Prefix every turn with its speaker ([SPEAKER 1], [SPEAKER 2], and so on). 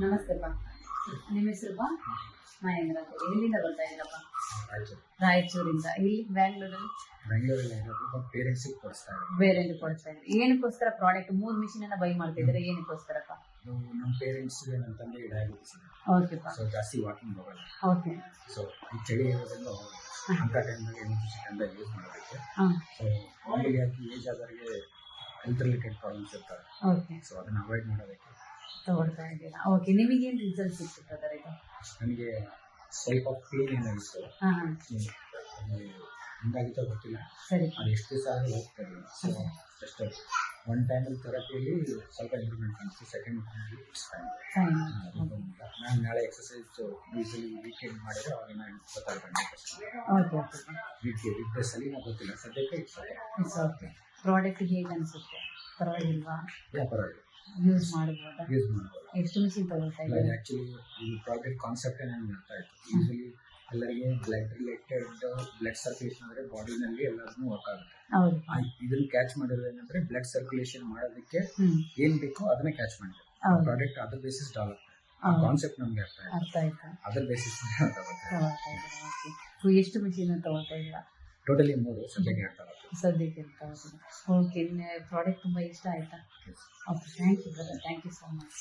[SPEAKER 1] ನಮಸ್ತೆ ಅಪ್ಪ. ನಿಮ್ಮ ಹೆಸರುಪ್ಪ ಮಹೇಂದ್ರ ಅಂತ. ಎಲ್ಲಿಂದ ಬರ್ತಾ ಇದ್ದೀರಪ್ಪ ರಾಯಚೂರಿಂದ. ಇಲ್ಲಿ ಬ್ಯಾಂಗ್ಳೂರಲ್ಲಿ? ಬೇರೆ ಕೊಡ್ತಾ ಇದ್ದಾರೆ ಏನಕ್ಕೋಸ್ಕರ ಪ್ರಾಡಕ್ಟ್ ಮೂರು ಮಿಷಿನ್ ಅನ್ನ ಬೈ ಮಾಡ್ತಾ ಇದ್ದಾರೆ ಏನಕ್ಕೋಸ್ಕರಪ್ಪ
[SPEAKER 2] ನಮ್ಮ ಪೇರೆಂಟ್ಸ್ ನನ್ನ ತಂದೆ ಡಯಾಬಿಟಿಸ್
[SPEAKER 1] ಓಕೆಪ್ಪ
[SPEAKER 2] ಸೊ ಜಾಸ್ತಿ ವಾಕಿಂಗ್ ಹೋಗಲ್ಲ.
[SPEAKER 1] ಓಕೆ
[SPEAKER 2] ಸೊ ಈ ಚಳಿ ಇರೋದ್ರಿಂದ ಅಂಥ ಟೈಮ್ನಲ್ಲಿ ಎನರ್ಜಿ ತಂದೆ ಯೂಸ್ ಮಾಡಬೇಕು.
[SPEAKER 1] ಹಾ.
[SPEAKER 2] ಸೊ ಆಗಿ ಏಜ್ ಆದವರಿಗೆ ಹೆಲ್ತ್ ರಿಲೇಟೆಡ್ ಪ್ರಾಬ್ಲಮ್ಸ್ ಇರ್ತಾರೆ
[SPEAKER 1] ಓಕೆ
[SPEAKER 2] ಸೊ ಅದನ್ನ ಅವಾಯ್ಡ್ ಮಾಡೋದಕ್ಕೆ
[SPEAKER 1] ತಗೊಳ್ತಾ ಇದ್ದೀರಾ ಓಕೆ ನಿಮಗೇನು ರಿಸಲ್ಟ್ ಸಿಕ್ತು ಬ್ರದರ್ ಇದು?
[SPEAKER 2] ನನಗೆ ಸ್ವಲ್ಪ ಪೇನ್ ಏನಾಗಿತ್ತು
[SPEAKER 1] ಹಾಂ ಹಾಂ.
[SPEAKER 2] ಅದು ಗೊತ್ತಿಲ್ಲ.
[SPEAKER 1] ಸರಿ.
[SPEAKER 2] ಅದು ಎಷ್ಟು ದಿವಸ ಆದರೂ ಹೋಗ್ತಾ ಫಸ್ಟ್ ಸೊ ಜಸ್ಟ್ ಒನ್ ಟೈಮಲ್ಲಿ ಥೆರಪಿಯಲ್ಲಿ ಸ್ವಲ್ಪ ಇಂಪ್ರೂವ್ಮೆಂಟ್ ಕಾಣಿಸ್ತು ಸೆಕೆಂಡ್ ನಾನು ನಾಳೆ ಎಕ್ಸಸೈಸ್ ಯೂಸಲಿ ವೀಕೆಂಡ್ ಮಾಡಿದ್ರೆ ಅವಾಗ ನಾನು ಇಪ್ಪತ್ತಾರು ಗಂಟೆ ವೀಕ್ಗೆ ವೀಕ್ ಡೇಸಲ್ಲಿ ಗೊತ್ತಿಲ್ಲ. ಸದ್ಯಕ್ಕೆ
[SPEAKER 1] ಪ್ರಾಡಕ್ಟ್ ಹೇಗೆ ಅನಿಸುತ್ತೆ? ಪರವಾಗಿಲ್ವಾ? ಯೂಸ್ ಮಾಡ್ಬೋದಾ
[SPEAKER 2] ಯೂಸ್ ಮಾಡ್ಬೋದು
[SPEAKER 1] ಎಷ್ಟು ಮಿಷಿನ್ ತಗೊಳ್ತಾ ಇದ್ದೀರಾ
[SPEAKER 2] ಆ್ಯಕ್ಚುಲಿ ಈ ಪ್ರಾಡಕ್ಟ್ ಕಾನ್ಸೆಪ್ಟ್ ನನಗೆ ಅರ್ಥ ಆಯ್ತು ಯೂಸಲಿ ಎಲ್ಲರಿಗೆ ಬ್ಲಡ್ ರಿಲೇಟೆಡ್ ಬ್ಲಡ್ ಸರ್ಕ್ಯುಲೇಷನ್ ಅಂದರೆ ಬಾಡಿನಲ್ಲಿ ಎಲ್ಲಾದ್ರೂ ವರ್ಕ್ ಆಗುತ್ತೆ. ಇದನ್ನ ಕ್ಯಾಚ್ ಮಾಡಿದ್ರೆ ಏನಂದ್ರೆ ಬ್ಲಡ್ ಸರ್ಕ್ಯುಲೇಷನ್ ಮಾಡೋದಕ್ಕೆ ಏನ್ ಬೇಕೋ ಅದನ್ನ ಕ್ಯಾಚ್
[SPEAKER 1] ಮಾಡಿದ್ರು
[SPEAKER 2] ಪ್ರಾಡಕ್ಟ್ ಅದ್ರ ಬೇಸಿಸ್ ಡೆವಲಪ್. ಕಾನ್ಸೆಪ್ಟ್ ನಮ್ಗೆ ಅರ್ಥ ಆಯ್ತು. ಅದ್ರ ಬೇಸಿಸ್
[SPEAKER 1] ಎಷ್ಟು ಮಿಷಿನ್ ತಗೊಳ್ತಾ ಇದ್ದೀರಾ?
[SPEAKER 2] ಟೋಟಲಿ ಮೂರು ಸದ್ಯಕ್ಕೆ ಹೇಳ್ತಾ
[SPEAKER 1] ಸದ್ಯಕ್ಕೆ ಓಕೆ ಪ್ರಾಡಕ್ಟ್ ತುಂಬ ಇಷ್ಟ ಆಯಿತಾ? Okay thank you brother thank you so much